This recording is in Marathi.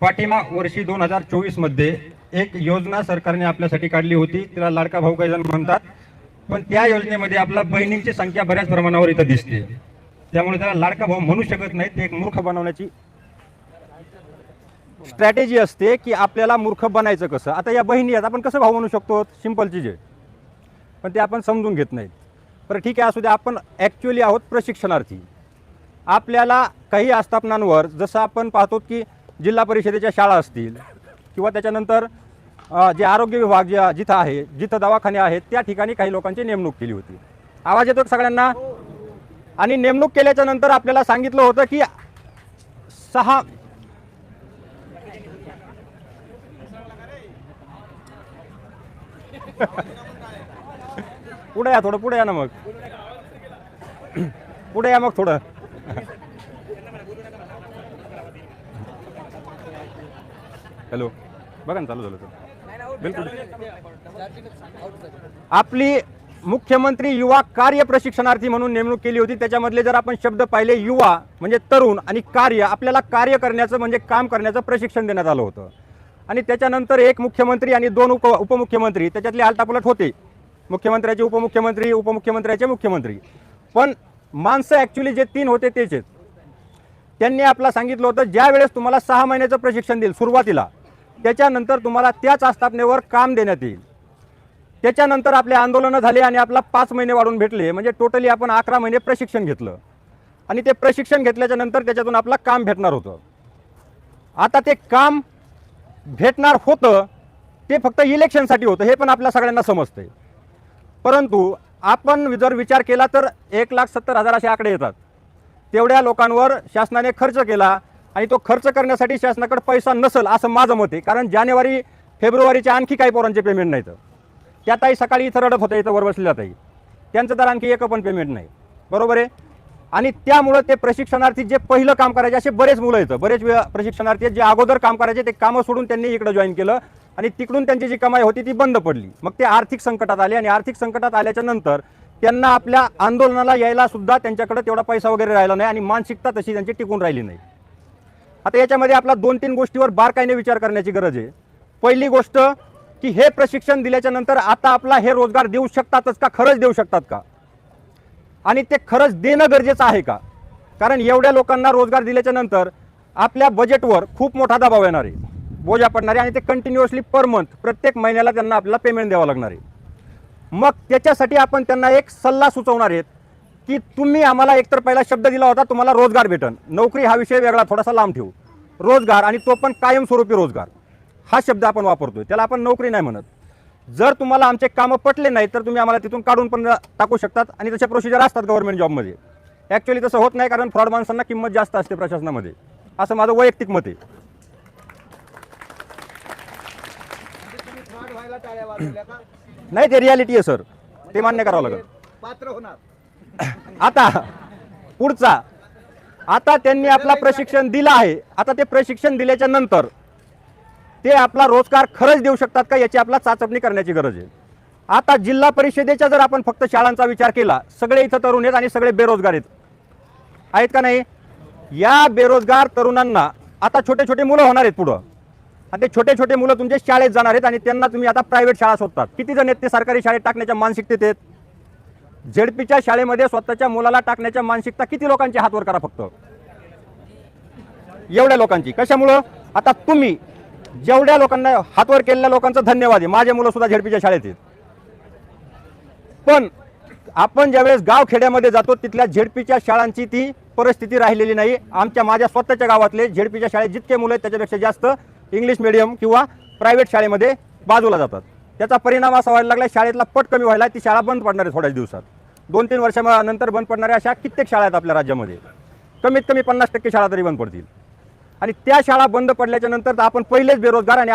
पाठीमा वर्षी दोन हजार चोवीसमध्ये एक योजना सरकारने आपल्यासाठी काढली होती. तिला लाडका भाऊ काही जण म्हणतात. पण त्या योजनेमध्ये आपल्या बहिणींची संख्या बऱ्याच प्रमाणावर इथं दिसते. त्यामुळे त्याला लाडका भाऊ म्हणू शकत नाही. ते एक मूर्ख बनवण्याची स्ट्रॅटेजी असते की आपल्याला मूर्ख बनायचं कसं? आता या बहिणी आहेत. आपण कसं भाऊ म्हणू शकतो? सिंपल चीज आहे. पण ते आपण समजून घेत नाहीत. बरं ठीक आहे. असू द्या आपण ॲक्च्युली आहोत प्रशिक्षणार्थी. आपल्याला काही आस्थापनांवर जसं आपण पाहतो की जिल्हा परिषदेच्या शाळा असतील किंवा त्याच्यानंतर जे आरोग्य विभाग जे जिथं आहे जिथं दवाखाने आहेत त्या ठिकाणी काही लोकांची नेमणूक केली होती. आवाज येतो सगळ्यांना? आणि नेमणूक केल्याच्यानंतर आपल्याला सांगितलं होतं की सहा पुढे या थोडं पुढे या ना मग. पुढे या मग थोडं. हॅलो. बघा ना चालू झालं तर. बिलकुल. आपली मुख्यमंत्री युवा कार्य प्रशिक्षणार्थी म्हणून नेमणूक केली होती. त्याच्यामधले जर आपण शब्द पाहिले युवा म्हणजे तरुण आणि कार्य आपल्याला कार्य करण्याचं म्हणजे काम करण्याचं प्रशिक्षण देण्यात आलं होतं. आणि त्याच्यानंतर एक मुख्यमंत्री आणि दोन उप उपमुख्यमंत्री त्याच्यातले आलटापलट होते. मुख्यमंत्र्याचे उपमुख्यमंत्री उपमुख्यमंत्र्याचे मुख्यमंत्री. पण माणसं ॲक्च्युली जे तीन होते तेच आहेत. त्यांनी आपला सांगितलं होतं ज्या वेळेस तुम्हाला सहा महिन्याचं प्रशिक्षण देईल सुरुवातीला त्याच्यानंतर तुम्हाला त्याच आस्थापनेवर काम देण्यात येईल. त्याच्यानंतर आपले आंदोलनं झाले आणि आपला पाच महिने वाढून भेटले म्हणजे टोटली आपण अकरा महिने प्रशिक्षण घेतलं. आणि ते प्रशिक्षण घेतल्याच्या नंतर त्याच्यातून आपला काम भेटणार होतं. आता ते काम भेटणार होतं ते फक्त इलेक्शनसाठी होतं हे पण आपल्या सगळ्यांना समजतंय. परंतु आपण जर विचार केला तर एक लाख सत्तर हजार असे आकडे येतात. तेवढ्या लोकांवर शासनाने खर्च केला आणि तो खर्च करण्यासाठी शासनाकडे पैसा नसेल असं माझं मत आहे. कारण जानेवारी फेब्रुवारीच्या आणखी काही पोरांचे पेमेंट नाहीत. त्या ताई सकाळी इथं रडत होत्या इथं वर बसलेल्या ताई. त्यांचं तर आणखी एक पण पेमेंट नाही. बरोबर आहे? आणि त्यामुळं ते प्रशिक्षणार्थी जे पहिलं काम करायचे असे बरेच मुलं येतं बरेच वेळा प्रशिक्षणार्थी आहेत जे अगोदर काम करायचे ते कामं सोडून त्यांनी इकडं जॉईन केलं आणि तिकडून त्यांची जी कमाई होती ती बंद पडली. मग ते आर्थिक संकटात आले आणि आर्थिक संकटात आल्याच्यानंतर त्यांना आपल्या आंदोलनाला यायला सुद्धा त्यांच्याकडे तेवढा पैसा वगैरे राहिला नाही आणि मानसिकता तशी त्यांची टिकून राहिली नाही. आता याच्यामध्ये आपला दोन तीन गोष्टीवर बारकाईने विचार करण्याची गरज आहे. पहिली गोष्ट की हे प्रशिक्षण दिल्याच्या नंतर आता आपला हे रोजगार देऊ शकतातच का? खरंच देऊ शकतात का? आणि ते खरंच देणं गरजेचं आहे का? कारण एवढ्या लोकांना रोजगार दिल्याच्या नंतर आपल्या बजेटवर खूप मोठा दबाव येणार आहे. बोजा पडणार आहे आणि ते कंटिन्युअसली पर मंथ प्रत्येक महिन्याला त्यांना आपल्याला पेमेंट द्यावं लागणार आहे. मग त्याच्यासाठी आपण त्यांना एक सल्ला सुचवणार आहेत की तुम्ही आम्हाला एकतर पहिला शब्द दिला होता तुम्हाला रोजगार भेटन. नोकरी हा विषय वेगळा थोडासा लांब ठेवू. रोजगार आणि तो पण कायमस्वरूपी रोजगार. हा शब्द आपण वापरतोय. त्याला आपण नोकरी नाही म्हणत. जर तुम्हाला आमचे कामं पटले नाही तर तुम्ही आम्हाला तिथून काढून पण टाकू शकतात आणि तशा प्रोसिजर असतात गव्हर्नमेंट जॉबमध्ये ॲक्च्युली तसं होत नाही कारण फ्रॉड माणसांना किंमत जास्त असते प्रशासनामध्ये. असं माझं वैयक्तिक मत आहे. नाही ते रियालिटी आहे सर ते मान्य करावं लागेल. पात्र होणार. आता पुढचा. आता त्यांनी आपला प्रशिक्षण दिलं आहे. आता ते प्रशिक्षण दिल्याच्या नंतर ते आपला रोजगार खरंच देऊ शकतात का याची आपला चाचपणी करण्याची गरज आहे. आता जिल्हा परिषदेच्या जर आपण फक्त शाळांचा विचार केला सगळे इथं तरुण आहेत आणि सगळे बेरोजगार आहेत. आहेत का नाही? या बेरोजगार तरुणांना आता छोटे छोटे मुलं होणार आहेत पुढं. आणि ते छोटे छोटे मुलं तुमच्या शाळेत जाणार आहेत आणि त्यांना तुम्ही आता प्रायव्हेट शाळा शोधतात. किती जण आहेत ते सरकारी शाळेत टाकण्याच्या मानसिकतेत आहेत? झेडपीच्या शाळेमध्ये स्वतःच्या मुलाला टाकण्याच्या मानसिकता किती लोकांची हातवर करा फक्त? एवढ्या लोकांची. कशामुळं? आता तुम्ही जेवढ्या लोकांना हातवर केलेल्या लोकांचं धन्यवाद आहे. माझे मुलं सुद्धा झेडपीच्या शाळेत आहेत. पण आपण ज्यावेळेस गाव खेड्यामध्ये जातो तिथल्या झेडपीच्या शाळांची ती परिस्थिती राहिलेली नाही. आमच्या माझ्या स्वतःच्या गावातले झेडपीच्या शाळेत जितके मुलं आहेत त्याच्यापेक्षा जास्त इंग्लिश मिडियम किंवा प्रायव्हेट शाळेमध्ये बाजूला जातात. त्याचा परिणाम असा व्हायला लागला शाळेतला पट कमी व्हायला ती शाळा बंद पडणार आहे थोड्याच दिवसात. दोन तीन वर्षानंतर बंद पडणाऱ्या अशा कित्येक शाळा आहेत आपल्या राज्यामध्ये. कमीत कमी पन्नास टक्के शाळा तरी बंद पडतील. आणि त्या शाळा बंद पडल्याच्या नंतर तर आपण पहिलेच बेरोजगार आणि